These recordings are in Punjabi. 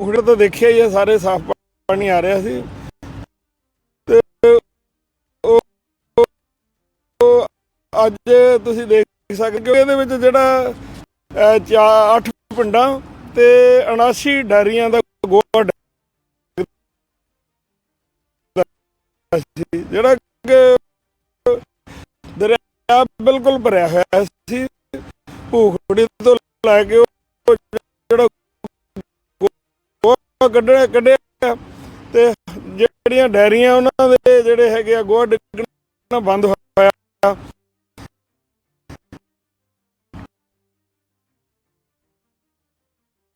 ਪੂਖੜੇ ਤਾਂ ਦੇਖਿਆ ਹੀ ਆ ਸਾਰੇ ਸਾਫ਼ ਪਾਣੀ ਆ ਰਿਹਾ ਸੀ। ਤੇ ਉਹ ਅੱਜ ਤੁਸੀਂ ਦੇਖ ਸਕਦੇ ਹੋ ਇਹਦੇ ਵਿੱਚ ਜਿਹੜਾ ਅਹ, ਪਿੰਡਾਂ ਤੇ 79 ਡੈਰੀਆਂ ਦਾ ਗੋਆ ਜਿਹੜਾ ਕਿ ਦਰਿਆ ਬਿਲਕੁਲ ਭਰਿਆ ਹੋਇਆ ਸੀ। ਭੂਖੜੀ ਤੋਂ ਲੈ ਕੇ ਉਹ ਜਿਹੜਾ ਗੋਆ ਕੱਢਿਆ ਕੱਢਿਆ ਤੇ ਜਿਹੜੀਆਂ ਡੈਰੀਆਂ ਉਹਨਾਂ ਦੇ ਜਿਹੜੇ ਹੈਗੇ ਆ, ਗੋਹਾ ਡਿੱਗਣਾ ਬੰਦ ਹੋਇਆ।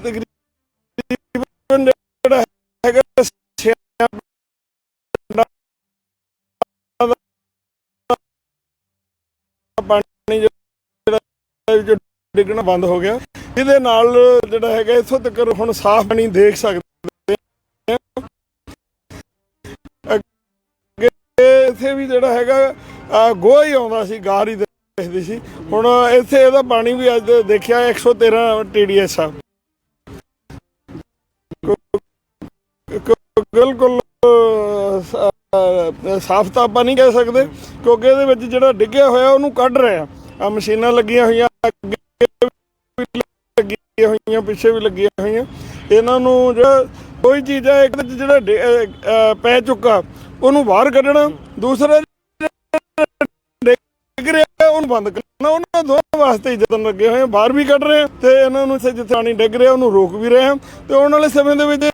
ਤਕਰੀਬਨ ਜਿਹੜਾ ਹੈਗਾ ਪਾਣੀ ਜਿਹੜਾ ਡਿੱਗਣਾ ਬੰਦ ਹੋ ਗਿਆ। ਇਹਦੇ ਨਾਲ ਜਿਹੜਾ ਹੈਗਾ, ਇਥੋਂ ਤੱਕ ਹੁਣ ਸਾਫ਼ ਪਾਣੀ ਦੇਖ ਸਕਦੇ ਇੱਥੇ ਵੀ ਜਿਹੜਾ ਹੈਗਾ ਗੋਹਾ ਹੀ ਆਉਂਦਾ ਸੀ ਗਾਰ ਹੀ ਦੇਖਦੀ ਸੀ। ਹੁਣ ਇੱਥੇ ਇਹਦਾ ਪਾਣੀ ਵੀ ਅੱਜ ਦੇਖਿਆ 113 ਟੀਡੀਐਸ ਆ। ਬਿਲਕੁਲ ਅਹ, ਅਹ, ਸਾਫ਼ ਤਾਂ ਆਪਾਂ ਨਹੀਂ ਕਹਿ ਸਕਦੇ ਕਿਉਂਕਿ ਇਹਦੇ ਵਿੱਚ ਜਿਹੜਾ ਡਿੱਗਿਆ ਹੋਇਆ ਉਹਨੂੰ ਕੱਢ ਰਹੇ ਆ। ਆ ਮਸ਼ੀਨਾਂ ਲੱਗੀਆਂ ਹੋਈਆਂ ਅੱਗੇ ਵੀ ਲੱਗੀਆਂ ਹੋਈਆਂ ਪਿੱਛੇ ਵੀ ਲੱਗੀਆਂ ਹੋਈਆਂ। ਇਹਨਾਂ ਨੂੰ ਜਿਹੜਾ ਕੋਈ ਚੀਜ਼ ਹੈ ਇੱਕ ਵਿੱਚ ਜਿਹੜਾ ਪੈ ਚੁੱਕਾ। ਉਹਨੂੰ ਬਾਹਰ ਕੱਢਣਾ, ਦੂਸਰਾ ਡਿੱਗ ਰਿਹਾ, ਉਹਨੂੰ ਬੰਦ ਕਰਨਾ, ਉਹਨਾਂ ਦੋਵਾਂ ਵਾਸਤੇ ਯਤਨ ਲੱਗੇ ਹੋਏ ਬਾਹਰ ਵੀ ਕੱਢ ਰਹੇ ਤੇ ਇਹਨਾਂ ਨੂੰ ਜਿੱਥੇ ਪਾਣੀ ਡਿੱਗ ਰਿਹਾ, ਉਹਨੂੰ ਰੋਕ ਵੀ ਰਹੇ ਤੇ ਆਉਣ ਵਾਲੇ ਸਮੇਂ ਦੇ ਵਿੱਚ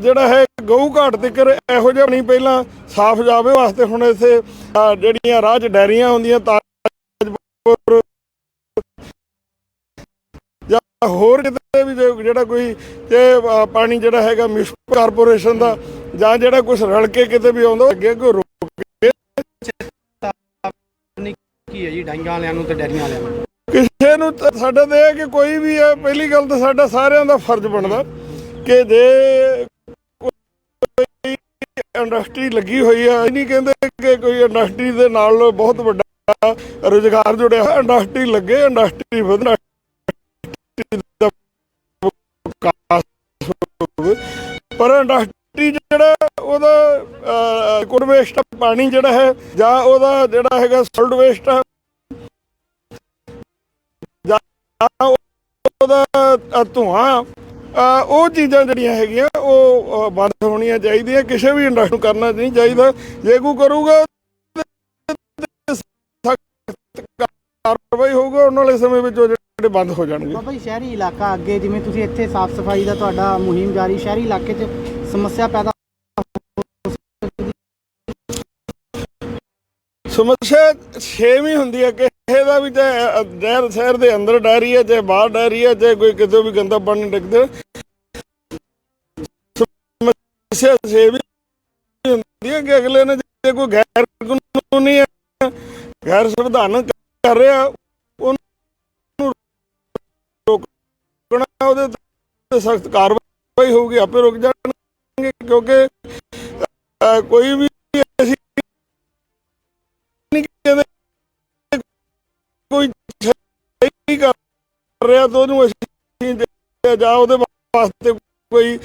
ਜਿਹੜਾ ਹੈ, ਗਊ ਘਾਟ ਤੱਕਰ ਇਹੋ ਜਿਹਾ ਨਹੀਂ ਪਹਿਲਾਂ ਸਾਫ਼ ਜਾਵੇ ਵਾਸਤੇ ਹੁਣ ਇੱਥੇ ਜਿਹੜੀਆਂ ਰਾਹ 'ਚ ਡੈਰੀਆਂ ਹੁੰਦੀਆਂ, ਤਾਜਪੁਰ ਜਾਂ ਹੋਰ ਕਿਤੇ ਜੇ- ਜਿਹੜਾ ਕੋਈ ਅਹ ਪਾਣੀ ਜਿਹੜਾ ਹੈਗਾ ਮਿਊਨਿਸਪਲ ਕਾਰਪੋਰੇਸ਼ਨ ਦਾ ਜਾਂ ਜਿਹੜਾ ਕੁਝ ਰਲ ਕੇ ਕਿਤੇ ਵੀ ਆਉਂਦਾ ਅੱਗੇ ਕੋਈ ਰੋਕ ਕੀ ਹੈ ਜੀ ਡਾਈਆਂ ਵਾਲਿਆਂ ਨੂੰ ਤੇ ਡੈਰੀਆਂ ਵਾਲਿਆਂ ਨੂੰ? ਕਿਸੇ ਨੂੰ ਤਾਂ ਸਾਡਾ ਤਾਂ ਇਹ ਹੈ ਕਿ ਕੋਈ ਵੀ ਹੈ ਪਹਿਲੀ ਗੱਲ ਤਾਂ ਸਾਡਾ ਸਾਰਿਆਂ ਦਾ ਫਰਜ਼ ਬਣਦਾ ਕਿ ਜੇ ਕੋਈ ਇੰਡਸਟਰੀ ਲੱਗੀ ਹੋਈ ਹੈ ਨਹੀਂ ਕਹਿੰਦੇ ਕਿ ਕੋਈ ਇੰਡਸਟਰੀ ਦੇ ਨਾਲ ਬਹੁਤ ਵੱਡਾ ਰੁਜ਼ਗਾਰ ਜੁੜਿਆ ਹੋਇਆ ਇੰਡਸਟਰੀ ਲੱਗੇ ਇੰਡਸਟਰੀ ਵਧਣਾ ਇੰਡਸਟਰੀ ਜਿਹੜਾ ਉਹਦਾ ਕੁੜ ਵੇਸਟ ਪਾਣੀ ਜਿਹੜਾ ਹੈ, ਜਾਂ ਉਹਦਾ ਜਿਹੜਾ ਹੈਗਾ ਸੋਲਡ ਵੇਸਟ ਜਾਂ ਉਹਦਾ ਧੂਆਂ ਉਹ ਚੀਜ਼ਾਂ ਜਿਹੜੀਆਂ ਹੈਗੀਆਂ, ਉਹ ਬੰਦ ਹੋਣੀਆਂ ਚਾਹੀਦੀਆਂ, ਕਿਸੇ ਵੀ ਇੰਡਸਟਰੀ ਨੂੰ ਕਰਨਾ ਨਹੀਂ ਚਾਹੀਦਾ। ਜੇ ਕੋਈ ਕਰੂਗਾ ਕਾਰਵਾਈ ਹੋਊਗਾ ਉਹਨਾਂ ਵਾਲੇ ਸਮੇਂ ਵਿੱਚ ਉਹ ਜਿਹੜੇ ਬੰਦ ਹੋ ਜਾਣਗੇ। ਬਾਬਾ ਜੀ, ਸ਼ਹਿਰੀ ਇਲਾਕਾ ਅੱਗੇ, ਜਿਵੇਂ ਤੁਸੀਂ ਇੱਥੇ ਸਾਫ਼ ਸਫ਼ਾਈ ਦਾ ਤੁਹਾਡਾ ਮੁਹਿੰਮ ਜਾਰੀ, ਸ਼ਹਿਰੀ ਇਲਾਕੇ 'ਚ ਸਮੱਸਿਆ ਪੈਦਾ ਸਮੱਸਿਆ ਛੇਵੀਂ ਹੁੰਦੀ ਹੈ, ਕਿਸੇ ਦਾ ਵੀ ਚਾਹੇ ਨਹਿਰ ਸ਼ਹਿਰ ਦੇ ਅੰਦਰ ਡੈਰੀ ਹੈ, ਚਾਹੇ ਬਾਹਰ ਡੈਰੀ ਹੈ, ਚਾਹੇ ਕੋਈ ਕਿਤੇ ਵੀ ਗੰਦਾ ਪਾਣੀ ਡਿੱਗਦਾ ਸਮੱਸਿਆ ਛੇਵੀਂ ਹੁੰਦੀ ਹੈ ਕਿ ਅਗਲੇ ਨੇ ਜੇ ਕੋਈ ਗੈਰ ਕਾਨੂੰਨੀ ਹੈ, ਗੈਰ ਸੰਵਿਧਾਨਕ ਕਰ ਰਿਹਾ, ਉਹਨੂੰ ਰੋਕਣਾ, ਉਹਦੇ ਤੇ ਸਖਤ ਕਾਰਵਾਈ ਹੋਊਗੀ, ਆਪੇ ਰੁਕ ਜਾਣ। ਕਿਉਂਕਿ ਕੋਈ ਵੀ ਅਸੀਂ ਨਹੀਂ ਕਹਿੰਦੇ ਕੋਈ ਸਹੀ ਕਰ ਰਿਹਾ ਤਾਂ ਉਹਨੂੰ ਅਸੀਂ ਜੇ- ਉਹਦੇ ਵਾਸਤੇ ਕੋਈ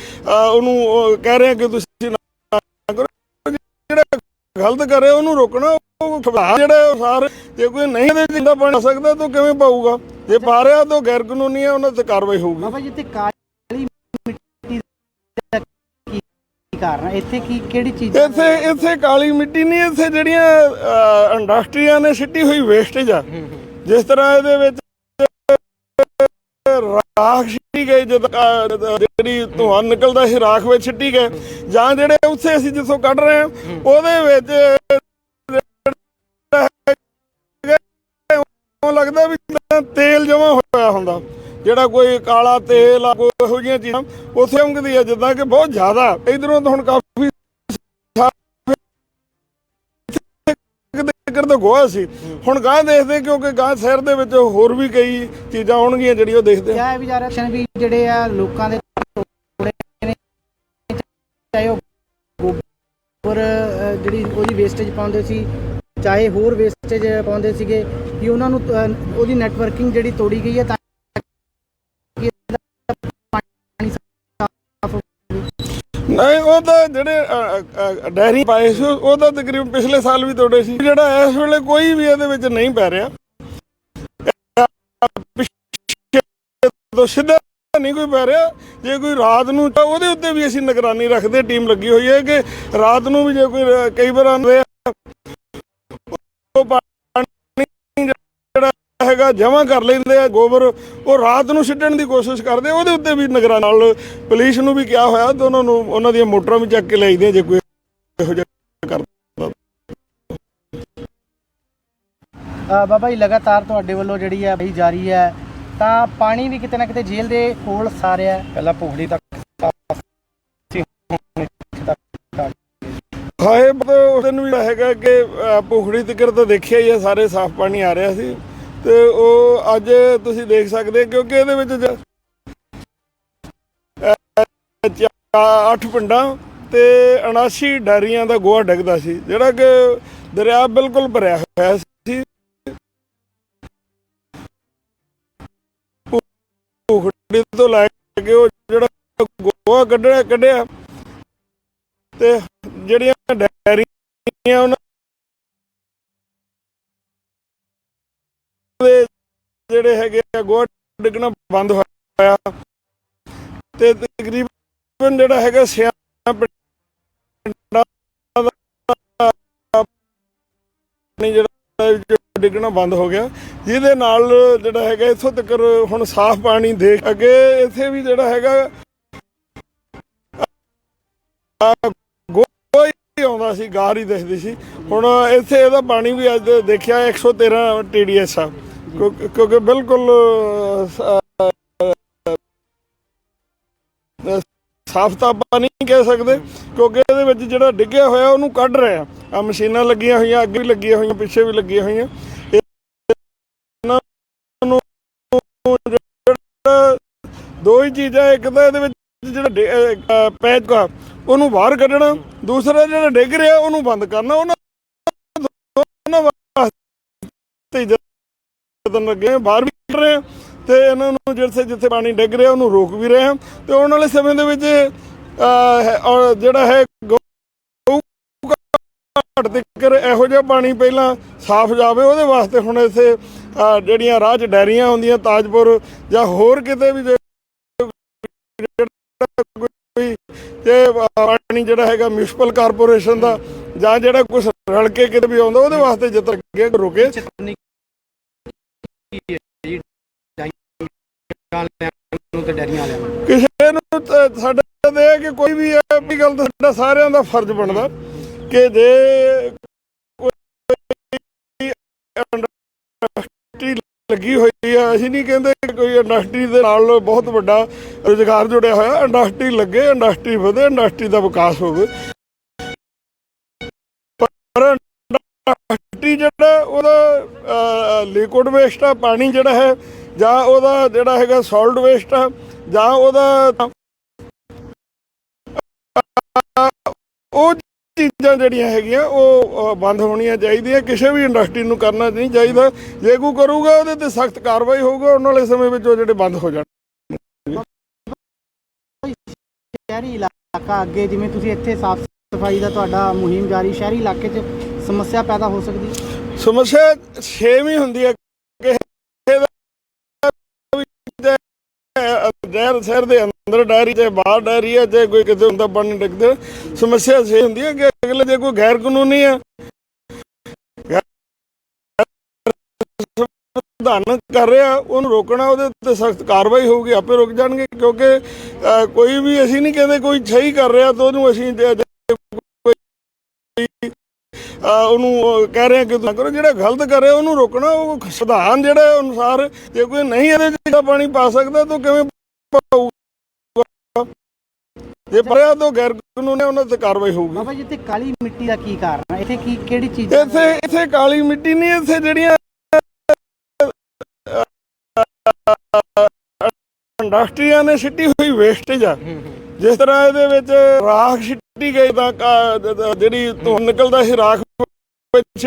ਉਹਨੂੰ ਕਹਿ ਰਹੇ ਕਿ ਤੁਸੀਂ ਨਾ ਕਰੋ। ਜਿਹੜਾ ਗਲਤ ਕਰ ਰਿਹਾ ਉਹਨੂੰ ਰੋਕਣਾ, ਉਹ ਜਿਹੜਾ ਸਾਰੇ, ਜੇ ਕੋਈ ਨਹੀਂ ਇਹਦੇ ਜਿੰਦਾ ਬਣ ਸਕਦਾ ਤਾਂ ਕਿਵੇਂ ਪਾਊਗਾ? ਜੇ ਪਾ ਰਿਹਾ ਤਾਂ ਗੈਰ ਕਾਨੂੰਨੀ ਹੈ ਉਹਨਾਂ ਤੇ ਕਾਰਵਾਈ ਹੋਊਗੀ। ਬਾਬਾ ਜੀ ਕਾਲੀ ਮਿੱਟੀ ਕਾਰਨ ਹੈ? ਇੱਥੇ ਕੀ ਕਿਹੜੀ ਚੀਜ਼ ਇੱਥੇ ਇੱਥੇ ਕਾਲੀ ਮਿੱਟੀ ਨਹੀਂ ਇੱਥੇ ਜਿਹੜੀਆਂ ਅਹ, ਇੰਡਸਟਰੀਆਂ ਨੇ ਸਿੱਟੀ ਹੋਈ ਵੇਸਟੇਜ ਆ। ਜਿਸ ਤਰ੍ਹਾਂ ਇਹਦੇ ਵਿੱਚ ਰਾਖ ਛਿੱਟੀ ਗਈ ਜਦ ਅਹ, ਜਿਹੜੀ ਧੂਆਂ ਨਿਕਲਦਾ ਸੀ ਰਾਖ ਵਿੱਚ ਛਿੱਟੀ ਗਏ। ਜਾਂ ਜਿਹੜੇ ਉੱਥੇ ਅਸੀਂ ਜਿੱਥੋਂ ਕੱਢ ਰਹੇ ਹਾਂ ਉਹਦੇ ਵਿੱਚ ਜਿਹੜਾ ਹੈਗਾ, ਉਹ ਲੱਗਦਾ ਵੀ ਜਿੱਦਾਂ ਤੇਲ ਜਮਾ ਹੋਇਆ ਹੁੰਦਾ। ਜਿਹੜਾ ਕੋਈ ਕਾਲਾ ਤੇਲ ਆ, ਕੋਈ ਇਹੋ ਜਿਹੀਆਂ ਚੀਜ਼ਾਂ, ਉੱਥੇ ਉਂਗਦੀ ਆ ਜਿੱਦਾਂ ਕਿ ਬਹੁਤ ਜ਼ਿਆਦਾ। ਇਧਰੋਂ ਤਾਂ ਹੁਣ ਕਾਫੀ ਕਿਤੇ ਤਾਂ ਗੋਆ ਸੀ। ਹੁਣ ਗਾਂ ਦੇਖਦੇ ਕਿਉਂਕਿ ਗਾਂ ਸ਼ਹਿਰ ਦੇ ਵਿੱਚ ਹੋਰ ਵੀ ਕਈ ਚੀਜ਼ਾਂ ਆਉਣਗੀਆਂ ਜਿਹੜੀ ਉਹ ਦੇਖਦੇ ਆ ਵੀ ਜਾ ਰਿਹਾ ਵੀ ਜਿਹੜੇ ਆ ਲੋਕਾਂ ਦੇ ਚਾਹੇ ਉਹ ਗੋਬਰ ਜਿਹੜੀ ਉਹਦੀ ਵੇਸਟੇਜ ਪਾਉਂਦੇ ਸੀ, ਚਾਹੇ ਹੋਰ ਵੇਸਟੇਜ ਪਾਉਂਦੇ ਸੀਗੇ ਕਿ ਉਹਨਾਂ ਨੂੰ ਉਹਦੀ ਨੈਟਵਰਕਿੰਗ ਜਿਹੜੀ ਤੋੜੀ ਗਈ ਹੈ ਤਾਂ ਨਹੀਂ, ਉਹ ਤਾਂ ਜਿਹੜੇ ਡੈਰੀ ਪਾਏ ਸੀ, ਉਹ ਤਾਂ ਤਕਰੀਬਨ ਪਿਛਲੇ ਸਾਲ ਵੀ ਤੋੜੇ ਸੀ। ਜਿਹੜਾ ਇਸ ਵੇਲੇ ਕੋਈ ਵੀ ਇਹਦੇ ਵਿੱਚ ਨਹੀਂ ਪੈ ਰਿਹਾ। ਤੋਂ ਸਿੱਧਾ ਨਹੀਂ ਕੋਈ ਪੈ ਰਿਹਾ। ਜੇ ਕੋਈ ਰਾਤ ਨੂੰ ਤਾਂ ਉਹਦੇ ਉੱਤੇ ਵੀ ਅਸੀਂ ਨਿਗਰਾਨੀ ਰੱਖਦੇ, ਟੀਮ ਲੱਗੀ ਹੋਈ ਹੈ ਕਿ ਰਾਤ ਨੂੰ ਵੀ ਜੇ ਕੋਈ ਕਈ ਵਾਰ ਆਉਂਦੇ ਹੈਗਾ ਜਮ੍ਹਾਂ ਕਰ ਲੈਂਦੇ ਆ ਗੋਬਰ। ਉਹ ਰਾਤ ਨੂੰ ਛੱਡਣ ਦੀ ਕੋਸ਼ਿਸ਼ ਕਰਦੇ ਆ, ਉਹਦੇ ਉੱਤੇ ਵੀ ਨਿਗਰਾਨੀ ਨਾਲ ਪੁਲਿਸ ਨੂੰ ਵੀ ਕਿਹਾ ਹੋਇਆ ਤੇ ਉਹਨਾਂ ਨੂੰ ਉਹਨਾਂ ਦੀਆਂ ਮੋਟਰਾਂ ਵੀ ਚੱਕ ਕੇ ਲੈ ਜਾਂਦੇ ਜੇ ਕੋਈ ਇਹੋ ਜਿਹਾ ਕਰਦਾ। ਬਾਬਾ ਜੀ ਲਗਾਤਾਰ ਤੁਹਾਡੇ ਵੱਲੋਂ ਜਿਹੜੀ ਹੈ ਬਈ ਜਾਰੀ ਹੈ ਤਾਂ ਪਾਣੀ ਵੀ ਕਿਤੇ ਨਾ ਕਿਤੇ ਜੇਲ੍ਹ ਦੇ ਕੋਲ ਸਾਰਿਆ। ਪਹਿਲਾਂ ਭੋਗੜੀ ਤੱਕ ਹਾਏ ਪਰ ਉਸ ਦਿਨ ਵੀ ਹੈਗਾ ਕਿ ਪੁਖੜੀ ਤਿਕਰ ਤਾਂ ਦੇਖਿਆ ਹੀ ਹੈ ਸਾਰੇ ਸਾਫ਼ ਪਾਣੀ ਆ ਰਿਹਾ ਸੀ। ਤੇ ਉਹ ਅੱਜ ਤੁਸੀਂ ਦੇਖ ਸਕਦੇ ਕਿਉਂਕਿ ਇਹਦੇ ਵਿੱਚ ਜ- ਅੱਠ ਪਿੰਡਾਂ ਤੇ 79 ਡੈਰੀਆਂ ਦਾ ਗੋਹਾ ਡਿੱਗਦਾ ਸੀ, ਜਿਹੜਾ ਕਿ ਦਰਿਆ ਬਿਲਕੁਲ ਭਰਿਆ ਹੋਇਆ ਸੀ। ਪੁਖੜੀ ਤੋਂ ਲੈ ਕੇ ਉਹ ਜਿਹੜਾ ਗੋਹਾ ਕੱਢਿਆ ਕੱਢਿਆ ਤੇ ਜਿਹੜੀਆਂ ਡੈਰੀਆਂ ਉਹਨਾਂ ਜਿਹੜੇ ਹੈਗੇ ਆ ਗੋਹਾ ਡਿੱਗਣਾ ਬੰਦ ਹੋਇਆ। ਤੇ ਤਕਰੀਬਨ ਜਿਹੜਾ ਹੈਗਾ ਸਿਆਣਾ ਪਿੰਡਾਂ ਪਾਣੀ ਜਿਹੜਾ ਡਿੱਗਣਾ ਬੰਦ ਹੋ ਗਿਆ। ਜਿਹਦੇ ਨਾਲ ਜਿਹੜਾ ਹੈਗਾ, ਇੱਥੋਂ ਤੱਕ ਹੁਣ ਸਾਫ਼ ਪਾਣੀ ਦੇਖ ਅੱਗੇ ਇੱਥੇ ਵੀ ਜਿਹੜਾ ਹੈਗਾ ਗੋਹਾ ਆਉਂਦਾ ਸੀ ਗਾਰ ਹੀ ਦਿਖਦੀ ਸੀ। ਹੁਣ ਇੱਥੇ ਇਹਦਾ ਪਾਣੀ ਵੀ ਅੱਜ ਦੇਖਿਆ 113 ਟੀਡੀਐਸ ਆ। ਕਿਉਂ- ਕਿਉਂਕਿ ਬਿਲਕੁਲ ਅਹ, ਅਹ, ਸਾਫ਼ ਤਾਂ ਆਪਾਂ ਨਹੀਂ ਕਹਿ ਸਕਦੇ ਕਿਉਂਕਿ ਇਹਦੇ ਵਿੱਚ ਜਿਹੜਾ ਡਿੱਗਿਆ ਹੋਇਆ ਉਹਨੂੰ ਕੱਢ ਰਹੇ ਆ। ਆ ਮਸ਼ੀਨਾਂ ਲੱਗੀਆਂ ਹੋਈਆਂ ਅੱਗੇ ਵੀ ਲੱਗੀਆਂ ਹੋਈਆਂ ਪਿੱਛੇ ਵੀ ਲੱਗੀਆਂ ਹੋਈਆਂ। ਦੋ ਹੀ ਚੀਜ਼ਾਂ ਇੱਕ ਤਾਂ ਇਹਦੇ ਵਿੱਚ ਜਿਹੜਾ ਡਿ- ਪੈਚ ਕਾ ਉਹਨੂੰ ਬਾਹਰ ਕੱਢਣਾ ਦੂਸਰਾ ਜਿਹੜਾ ਡਿੱਗ ਰਿਹਾ ਉਹਨੂੰ ਬੰਦ ਕਰਨਾ ਉਹਨਾਂ ਦੋਨਾਂ ਵਾਸਤੇ ਜਦੋਂ ਲੱਗੇ ਬਾਹਰ ਵੀ ਕੱਢ ਰਹੇ ਆ ਤੇ ਇਹਨਾਂ ਨੂੰ ਜਿੱਥੇ ਜਿੱਥੇ ਪਾਣੀ ਡਿੱਗ ਰਿਹਾ, ਉਹਨੂੰ ਰੋਕ ਵੀ ਰਹੇ ਆ। ਤੇ ਆਉਣ ਵਾਲੇ ਸਮੇਂ ਦੇ ਵਿੱਚ ਜਿਹੜਾ ਹੈ ਘਾਟ ਦੇ ਇਹੋ ਜਿਹਾ ਪਾਣੀ ਪਹਿਲਾਂ ਸਾਫ਼ ਜਾਵੇ, ਉਹਦੇ ਵਾਸਤੇ ਹੁਣ ਇੱਥੇ ਜਿਹੜੀਆਂ ਰਾਹ 'ਚ ਡੈਰੀਆਂ ਹੁੰਦੀਆਂ, ਤਾਜਪੁਰ ਜਾਂ ਹੋਰ ਕਿਤੇ ਵੀ ਜੇ ਕੋਈ ਤੇ ਪਾਣੀ ਜਿਹੜਾ ਹੈਗਾ ਮਿਊਨਿਸਪਲ ਕਾਰਪੋਰੇਸ਼ਨ ਦਾ ਜਾਂ ਜਿਹੜਾ ਕੁਝ ਰਲ ਕੇ ਕਿਤੇ ਵੀ ਆਉਂਦਾ, ਉਹਦੇ ਵਾਸਤੇ ਜਿੱਤ ਰੁਕੇ। ਕੀ ਹੈ ਜੀ ਡਾਈਆਂ ਨੂੰ ਤੇ ਡੈਰੀਆਂ ਵਾਲਿਆਂ ਨੂੰ ਕਿਸੇ ਨੂੰ ਤਾਂ ਸਾਡੇ ਤੇ ਇਹ ਕਿ ਕੋਈ ਵੀ ਇਹ ਵੀ ਗੱਲ ਤਾਂ ਸਾਡਾ ਸਾਰਿਆਂ ਦਾ ਫਰਜ਼ ਬਣਦਾ ਕਿ ਜੇ ਕੋਈ ਇੰਡਸਟਰੀ ਲੱਗੀ ਹੋਈ ਆ ਅਸੀਂ ਨਹੀਂ ਕਹਿੰਦੇ ਕਿ ਕੋਈ ਇੰਡਸਟਰੀ ਦੇ ਨਾਲ ਬਹੁਤ ਵੱਡਾ ਰੁਜ਼ਗਾਰ ਜੁੜਿਆ ਹੋਇਆ, ਇੰਡਸਟਰੀ ਲੱਗੇ, ਇੰਡਸਟਰੀ ਵਧੇ, ਇੰਡਸਟਰੀ ਦਾ ਵਿਕਾਸ ਹੋਵੇ। ਪਰ ਇੰਡਸਟਰੀ ਜਿਹੜਾ ਉਹਦਾ ਲਿਕੁਇਡ ਵੇਸਟ ਆ, ਪਾਣੀ ਜਿਹੜਾ ਹੈ, ਜਾਂ ਉਹਦਾ ਜਿਹੜਾ ਹੈਗਾ ਸੋਲਡ ਵੇਸਟ ਆ, ਜਾਂ ਉਹਦਾ ਉਹ ਚੀਜ਼ਾਂ ਜਿਹੜੀਆਂ ਹੈਗੀਆਂ, ਉਹ ਬੰਦ ਹੋਣੀਆਂ ਚਾਹੀਦੀਆਂ, ਕਿਸੇ ਵੀ ਇੰਡਸਟਰੀ ਨੂੰ ਕਰਨਾ ਨਹੀਂ ਚਾਹੀਦਾ। ਜੇ ਕੋਈ ਕਰੂਗਾ, ਉਹਦੇ ਤੇ ਸਖਤ ਕਾਰਵਾਈ ਹੋਊਗਾ, ਆਉਣ ਵਾਲੇ ਸਮੇਂ ਵਿੱਚ ਉਹ ਜਿਹੜੇ ਬੰਦ ਹੋ ਜਾਣ। ਸ਼ਹਿਰੀ ਇਲਾਕਾ ਅੱਗੇ, ਜਿਵੇਂ ਤੁਸੀਂ ਇੱਥੇ ਸਾਫ਼ ਸਫ਼ਾਈ ਦਾ ਤੁਹਾਡਾ ਮੁਹਿੰਮ ਜਾਰੀ, ਸ਼ਹਿਰੀ ਇਲਾਕੇ 'ਚ ਸਮੱਸਿਆ ਪੈਦਾ ਹੋ ਸਕਦੀ ਹੈ? ਸਮੱਸਿਆ ਛੇਵੀਂ ਹੀ ਹੁੰਦੀ ਹੈ ਜ਼ਹਿਰ ਸ਼ਹਿਰ ਦੇ ਅੰਦਰ ਡੈਰੀ ਤੇ ਬਾਹਰ ਡਾਇਰੀ ਹੈ ਜੇ ਕੋਈ ਕਿਤੇ ਹੁੰਦਾ ਪਾਣੀ ਡਿੱਗਦਾ। ਸਮੱਸਿਆ ਛੇ ਹੁੰਦੀ ਹੈ ਕਿ ਅਗਲੇ ਜੇ ਕੋਈ ਗੈਰ ਕਾਨੂੰਨੀ ਹੈ ਵਿਧਾਨ ਕਰ ਰਿਹਾ, ਉਹਨੂੰ ਰੋਕਣਾ, ਉਹਦੇ ਉੱਤੇ ਸਖਤ ਕਾਰਵਾਈ ਹੋਊਗੀ, ਆਪੇ ਰੁਕ ਜਾਣਗੇ, ਕਿਉਂਕਿ ਕੋਈ ਵੀ ਅਸੀਂ ਨਹੀਂ ਕਹਿੰਦੇ ਕੋਈ ਸਹੀ ਕਰ ਰਿਹਾ ਤਾਂ ਉਹਨੂੰ ਅਸੀਂ ਉਹਨੂੰ ਕਹਿ ਰਹੇ ਕਿ ਨਾ ਕਰੋ ਜਿਹੜਾ ਗਲਤ ਕਰ ਰਿਹਾ ਉਹਨੂੰ ਰੋਕਣਾ ਉਹ ਸੰਵਿਧਾਨ ਜਿਹੜਾ ਹੈ ਅਨੁਸਾਰ ਜੇ ਕੋਈ ਨਹੀਂ ਇਹਦੇ ਵਿੱਚ ਪਾਣੀ ਪਾ ਸਕਦਾ ਤਾਂ ਕਿਵੇਂ ਪਾਊਗਾ ਜੇ ਪਰਿਆ ਤਾਂ ਗੈਰ ਕਾਨੂੰਨੀ ਉਹਨਾਂ ਤੇ ਕਾਰਵਾਈ ਹੋਊਗੀ ਬਾਬਾ ਜੀ ਇੱਥੇ ਕਾਲੀ ਮਿੱਟੀ ਦਾ ਕੀ ਕਾਰਨ ਹੈ ਇੱਥੇ ਕੀ ਕਿਹੜੀ ਚੀਜ਼ ਇੱਥੇ ਇੱਥੇ ਕਾਲੀ ਮਿੱਟੀ ਨਹੀਂ ਇੱਥੇ ਜਿਹੜੀਆਂ ਇੰਡਸਟਰੀਆਂ ਨੇ ਸਿੱਟੀ ਹੋਈ ਵੇਸਟੇਜ ਆ ਜਿਸ ਤਰ੍ਹਾਂ ਇਹਦੇ ਵਿੱਚ ਰਾਖ ਸਿੱਟੀ ਗਈ ਤਾਂ ਜਿਹੜੀ ਧੂੰ ਨਿਕਲਦਾ ਸੀ ਰਾਖ ਵਿੱਚ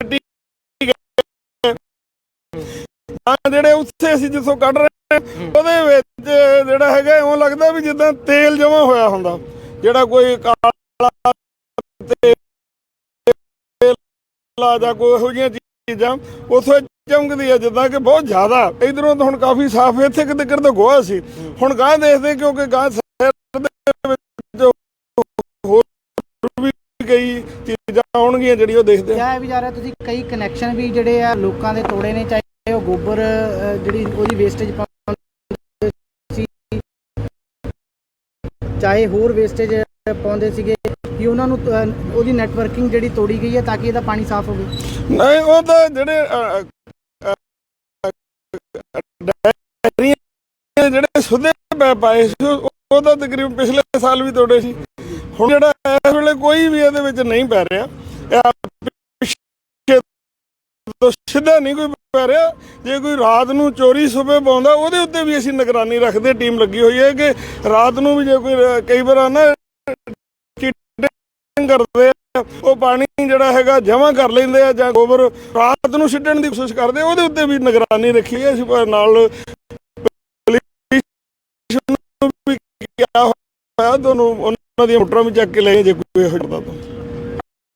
ਗਈ। ਜਿਹੜੇ ਉੱਥੇ ਅਸੀਂ ਜਿੱਥੋਂ ਕੱਢ ਰਹੇ ਹਾਂ, ਉਹਦੇ ਵਿੱਚ ਜਿਹੜਾ ਹੈਗਾ ਇਉਂ ਲੱਗਦਾ ਵੀ ਜਿੱਦਾਂ ਤੇਲ ਜਮਾ ਹੋਇਆ ਹੁੰਦਾ। ਜਿਹੜਾ ਕੋਈ ਕਾਲਾ ਤੇਲ ਜਾਂ ਕੋਈ ਇਹੋ ਜਿਹੀਆਂ ਚੀਜ਼ਾਂ ਉੱਥੇ ਚਮਕਦੀ ਆ ਜਿੱਦਾਂ ਕਿ ਬਹੁਤ ਜ਼ਿਆਦਾ। ਇਧਰੋਂ ਤਾਂ ਹੁਣ ਕਾਫੀ ਸਾਫ਼ ਇੱਥੇ ਕਿਤੇ ਕਿਤੇ ਗੋਹਾ ਸੀ। ਹੁਣ ਗਾਂ ਦੇਖਦੇ ਕਿਉਂਕਿ ਗਾਂ ਕਈ ਚੀਜ਼ਾਂ ਆਉਣਗੀਆਂ ਜਿਹੜੀ ਉਹ ਦੇਖਦੇ ਆ। ਕਿਹਾ ਵੀ ਜਾ ਰਿਹਾ ਤੁਸੀਂ ਕਈ ਕਨੈਕਸ਼ਨ ਵੀ ਜਿਹੜੇ ਆ ਲੋਕਾਂ ਦੇ ਤੋੜੇ ਨੇ ਚਾਹੇ ਉਹ ਗੋਬਰ ਜਿਹੜੀ ਉਹਦੀ ਵੇਸਟੇਜ ਪਾਉਂਦੇ ਸੀ ਚਾਹੇ ਹੋਰ ਵੇਸਟੇਜ ਪਾਉਂਦੇ ਸੀਗੇ ਕਿ ਉਹਨਾਂ ਨੂੰ ਉਹਦੀ ਨੈਟਵਰਕਿੰਗ ਜਿਹੜੀ ਤੋੜੀ ਗਈ ਹੈ ਤਾਂ ਕਿ ਇਹਦਾ ਪਾਣੀ ਸਾਫ਼ ਹੋਵੇ। ਨਹੀਂ ਉਹ ਤਾਂ ਜਿਹੜੇ ਅ, ਅ, ਅ, ਡੈਰੀਆਂ ਦੇ ਜਿਹੜੇ ਸੁਧੇ ਪੈ ਪਾਏ ਸੀ ਉਹ ਉਹ ਤਾਂ ਤਕਰੀਬਨ ਪਿਛਲੇ ਸਾਲ ਵੀ ਤੋੜੇ ਸੀ। ਹੁਣ ਜਿਹੜਾ ਇਸ ਵੇਲੇ ਕੋਈ ਵੀ ਇਹਦੇ ਵਿੱਚ ਨਹੀਂ ਪੈ ਰਿਹਾ, ਇਹ ਤੋਂ ਸਿੱਧਾ ਨਹੀਂ ਕੋਈ ਪੈ ਰਿਹਾ। ਜੇ ਕੋਈ ਰਾਤ ਨੂੰ ਚੋਰੀ ਸੁਬੇ ਪਾਉਂਦਾ, ਉਹਦੇ ਉੱਤੇ ਵੀ ਅਸੀਂ ਨਿਗਰਾਨੀ ਰੱਖਦੇ, ਟੀਮ ਲੱਗੀ ਹੋਈ ਹੈ ਕਿ ਰਾਤ ਨੂੰ ਵੀ ਜੇ ਕੋਈ, ਕਈ ਵਾਰ ਨਾ ਚੀਟਿੰਗ ਕਰਦੇ ਆ, ਉਹ ਪਾਣੀ ਜਿਹੜਾ ਹੈਗਾ ਜਮ੍ਹਾਂ ਕਰ ਲੈਂਦੇ ਆ ਜਾਂ ਗੋਬਰ ਰਾਤ ਨੂੰ ਛੱਡਣ ਦੀ ਕੋਸ਼ਿਸ਼ ਕਰਦੇ, ਉਹਦੇ ਉੱਤੇ ਵੀ ਨਿਗਰਾਨੀ ਰੱਖੀ ਹੈ। ਅਸੀਂ ਨਾਲ ਪੁਲਿਸ ਨੂੰ ਵੀ ਕਿਹਾ ਹੋਇਆ, ਤੁਹਾਨੂੰ ਉਹਨਾਂ ਦੀਆਂ ਮੋਟਰਾਂ ਵੀ ਚੱਕ ਕੇ ਲੈ ਜੇ ਕੋਈ ਇਹੋ ਜਿਹਾ ਤਾਂ।